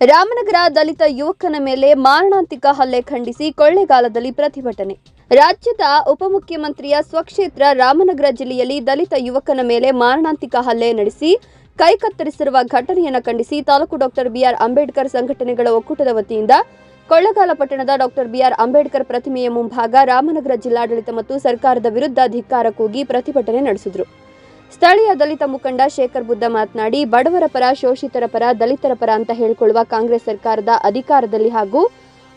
ರಾಮನಗರ ದಲಿತ ಯುವಕನ ಮೇಲೆ ಮಾರಣಾಂತಿಕ ಹಲ್ಲೆ ಖಂಡಿಸಿ ಕೊಳ್ಳೆಗಾಲದಲ್ಲಿ ಪ್ರತಿಭಟನೆ. ರಾಜ್ಯದ ಉಪಮುಖ್ಯಮಂತ್ರಿಯ ಸ್ವಕ್ಷೇತ್ರ ರಾಮನಗರ ಜಿಲ್ಲೆಯಲ್ಲಿ ದಲಿತ ಯುವಕನ ಮೇಲೆ ಮಾರಣಾಂತಿಕ ಹಲ್ಲೆ ನಡೆಸಿ, ಕೈ ಕತ್ತರಿಸಿರುವ ಘಟನೆಯನ್ನು ಖಂಡಿಸಿ ತಾಲೂಕು ಡಾಕ್ಟರ್ ಬಿಆರ್ ಅಂಬೇಡ್ಕರ್ ಸಂಘಟನೆಗಳ ಒಕ್ಕೂಟದ ವತಿಯಿಂದ ಕೊಳ್ಳಗಾಲ ಪಟ್ಟಣದ ಡಾಕ್ಟರ್ ಬಿಆರ್ ಅಂಬೇಡ್ಕರ್ ಪ್ರತಿಮೆಯ ಮುಂಭಾಗ ರಾಮನಗರ ಜಿಲ್ಲಾಡಳಿತ ಮತ್ತು ಸರ್ಕಾರದ ವಿರುದ್ಧ ಧಿಕ್ಕಾರ ಕೂಗಿ ಪ್ರತಿಭಟನೆ ನಡೆಸಿದರು. ಸ್ಥಳೀಯ ದಲಿತ ಮುಖಂಡ ಶೇಖರ್ ಬುದ್ಧ ಮಾತನಾಡಿ, ಬಡವರ ಪರ, ಶೋಷಿತರ ಪರ, ದಲಿತರ ಪರ ಅಂತ ಹೇಳಿಕೊಳ್ಳುವ ಕಾಂಗ್ರೆಸ್ ಸರ್ಕಾರದ ಅಧಿಕಾರದಲ್ಲಿ ಹಾಗೂ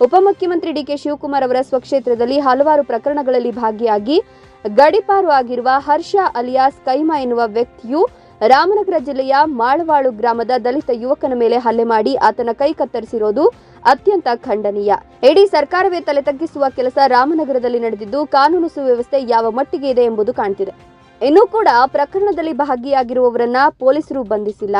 ಉಪಮುಖ್ಯಮಂತ್ರಿ ಡಿಕೆ ಶಿವಕುಮಾರ್ ಅವರ ಸ್ವಕ್ಷೇತ್ರದಲ್ಲಿ ಹಲವಾರು ಪ್ರಕರಣಗಳಲ್ಲಿ ಭಾಗಿಯಾಗಿ ಗಡಿಪಾರು ಆಗಿರುವ ಹರ್ಷ ಅಲಿಯಾಸ್ ಕೈಮಾ ಎನ್ನುವ ವ್ಯಕ್ತಿಯು ರಾಮನಗರ ಜಿಲ್ಲೆಯ ಮಾಳವಾಳು ಗ್ರಾಮದ ದಲಿತ ಯುವಕನ ಮೇಲೆ ಹಲ್ಲೆ ಮಾಡಿ ಆತನ ಕೈ ಕತ್ತರಿಸಿರೋದು ಅತ್ಯಂತ ಖಂಡನೀಯ. ಇಡೀ ಸರ್ಕಾರವೇ ತಲೆ ತಗ್ಗಿಸುವ ಕೆಲಸ ರಾಮನಗರದಲ್ಲಿ ನಡೆದಿದ್ದು, ಕಾನೂನು ಸುವ್ಯವಸ್ಥೆ ಯಾವ ಮಟ್ಟಿಗೆ ಇದೆ ಎಂಬುದು ಕಾಣ್ತಿದೆ. ಇನ್ನೂ ಕೂಡ ಪ್ರಕರಣದಲ್ಲಿ ಭಾಗಿಯಾಗಿರುವವರನ್ನ ಪೊಲೀಸರು ಬಂಧಿಸಿಲ್ಲ.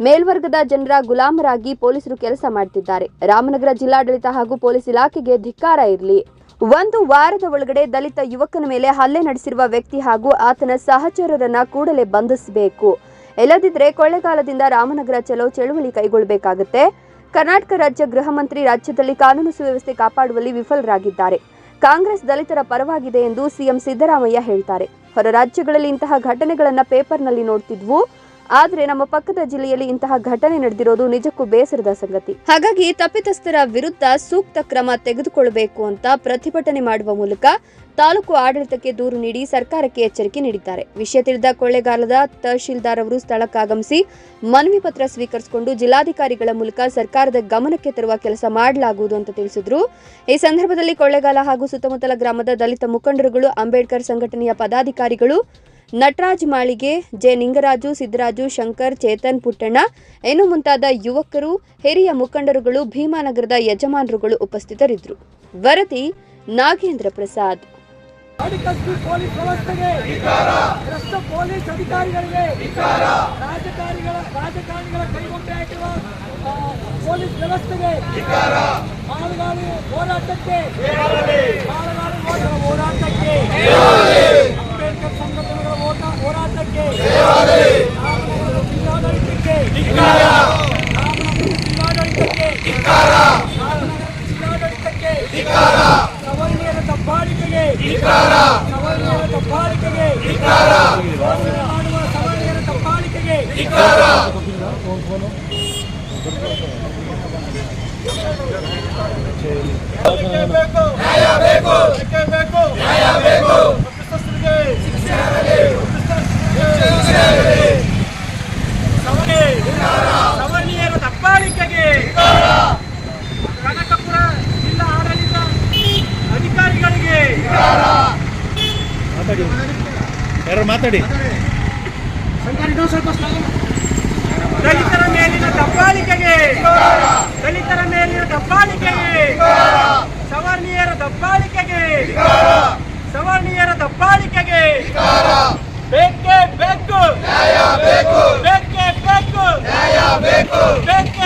ಮೇಲ್ವರ್ಗದ ಜನರ ಗುಲಾಮರಾಗಿ ಪೊಲೀಸರು ಕೆಲಸ ಮಾಡ್ತಿದ್ದಾರೆ. ರಾಮನಗರ ಜಿಲ್ಲಾಡಳಿತ ಹಾಗೂ ಪೊಲೀಸ್ ಇಲಾಖೆಗೆ ಧಿಕ್ಕಾರ ಇರಲಿ. ಒಂದು ವಾರದ ಒಳಗಡೆ ದಲಿತ ಯುವಕನ ಮೇಲೆ ಹಲ್ಲೆ ನಡೆಸಿರುವ ವ್ಯಕ್ತಿ ಹಾಗೂ ಆತನ ಸಹಚರರನ್ನ ಕೂಡಲೇ ಬಂಧಿಸಬೇಕು. ಇಲ್ಲದಿದ್ರೆ ಕೊಳ್ಳೆಗಾಲದಿಂದ ರಾಮನಗರ ಚಲೋ ಚಳುವಳಿ ಕೈಗೊಳ್ಳಬೇಕಾಗುತ್ತೆ ಕರ್ನಾಟಕ ರಾಜ್ಯ ಗೃಹ ಮಂತ್ರಿ ರಾಜ್ಯದಲ್ಲಿ ಕಾನೂನು ಸುವ್ಯವಸ್ಥೆ ಕಾಪಾಡುವಲ್ಲಿ ವಿಫಲರಾಗಿದ್ದಾರೆ. ಕಾಂಗ್ರೆಸ್ ದಲಿತರ ಪರವಾಗಿದೆ ಎಂದು ಸಿಎಂ ಸಿದ್ದರಾಮಯ್ಯ ಹೇಳ್ತಾರೆ. ಹೊರ ರಾಜ್ಯಗಳಲ್ಲಿ ಇಂತಹ ಘಟನೆಗಳನ್ನ ಪೇಪರ್ನಲ್ಲಿ ನೋಡ್ತಿದ್ವು. ಆದ್ರೆ ನಮ್ಮ ಪಕ್ಕದ ಜಿಲ್ಲೆಯಲ್ಲಿ ಇಂತಹ ಘಟನೆ ನಡೆದಿರೋದು ನಿಜಕ್ಕೂ ಬೇಸರದ ಸಂಗತಿ. ಹಾಗಾಗಿ ತಪ್ಪಿತಸ್ಥರ ವಿರುದ್ಧ ಸೂಕ್ತ ಕ್ರಮ ತೆಗೆದುಕೊಳ್ಳಬೇಕು ಅಂತ ಪ್ರತಿಭಟನೆ ಮಾಡುವ ಮೂಲಕ ತಾಲೂಕು ಆಡಳಿತಕ್ಕೆ ದೂರು ನೀಡಿ ಸರ್ಕಾರಕ್ಕೆ ಎಚ್ಚರಿಕೆ ನೀಡಿದ್ದಾರೆ. ವಿಷಯ ತಿಳಿದ ಕೊಳ್ಳೇಗಾಲದ ತಹಶೀಲ್ದಾರ್ ಅವರು ಸ್ಥಳಕ್ಕಾಗಮಿಸಿ ಮನವಿ ಪತ್ರ ಸ್ವೀಕರಿಸಿಕೊಂಡು ಜಿಲ್ಲಾಧಿಕಾರಿಗಳ ಮೂಲಕ ಸರ್ಕಾರದ ಗಮನಕ್ಕೆ ತರುವ ಕೆಲಸ ಮಾಡಲಾಗುವುದು ಅಂತ ತಿಳಿಸಿದ್ರು. ಈ ಸಂದರ್ಭದಲ್ಲಿ ಕೊಳ್ಳೆಗಾಲ ಹಾಗೂ ಸುತ್ತಮುತ್ತಲ ಗ್ರಾಮದ ದಲಿತ ಮುಖಂಡರುಗಳು, ಅಂಬೇಡ್ಕರ್ ಸಂಘಟನೆಯ ಪದಾಧಿಕಾರಿಗಳು ನಟರಾಜ್ ಮಾಳಿಗೆ ಜೆ. ನಿಂಗರಾಜು ಸಿದ್ದರಾಜು ಶಂಕರ್ ಚೇತನ್ ಪುಟ್ಟಣ್ಣ ಇನ್ನು ಮುಂತಾದ ಯುವಕರು ಹಿರಿಯ ಮುಖಂಡರುಗಳು ಭೀಮಾನಗರದ ಯಜಮಾನರುಗಳು ಉಪಸ್ಥಿತರಿದ್ದರು. ವರದಿ ನಾಗೇಂದ್ರ ಪ್ರಸಾದ್. ಪೊಲೀಸ್ ವ್ಯವಸ್ಥೆಗೆ ಭ್ರಷ್ಟ ಪೊಲೀಸ್ ಅಧಿಕಾರಿಗಳಿಗೆ ರಾಜಕಾರಿಗಳ ರಾಜಕಾರಣಿಗಳ ಕೈಗೊಂಡೆ ಹಾಕಿರುವ ಆ, ಪೊಲೀಸ್ ವ್ಯವಸ್ಥೆಗೆ ಮಾಲಗಾಡಿ ಹೋರಾಟಕ್ಕೆ ಸವರ್ಣೀಯರ ದಬ್ಬಾಳಿಕೆಗೆ ಸವರ್ಣರ ದಬ್ಬಾಳಿಕೆಗೆ ಮಾಡುವ ಸವರ್ಣರ ದಬ್ಬಾಳಿಕೆಗೆ ಬೇಕು ಬೇಕು ಬೇಕು ನ್ಯಾಯ ಬೇಕು ತಪ್ಪಿತಸ್ಥರಿಗೆ ಶಿಕ್ಷೆ ಆಗಲಿ ಸವರ್ಣೀಯರ ದಬ್ಬಾಳಿಕೆಗೆ ಕನಕಪುರ ಜಿಲ್ಲಾ ಆಡಳಿತ ಅಧಿಕಾರಿಗಳಿಗೆ ಯಾರು ಮಾತಾಡಿ. ದಲಿತರ ಮೇಲಿನ ದಬ್ಬಾಳಿಕೆಗೆ. ದಲಿತರ ಮೇಲಿನ ದಬ್ಬಾಳಿಕೆಗೆ. ಸವರ್ಣೀಯರ ದಬ್ಬಾಳಿಕೆಗೆ. ಸವರ್ಣೀಯರ ದಬ್ಬಾಳಿಕೆಗೆ. ಬೇಕೇ ಬೇಕು. ಬೇಕೇ ಬೇಕು. ಬೇಕೇ ಬೇಕು.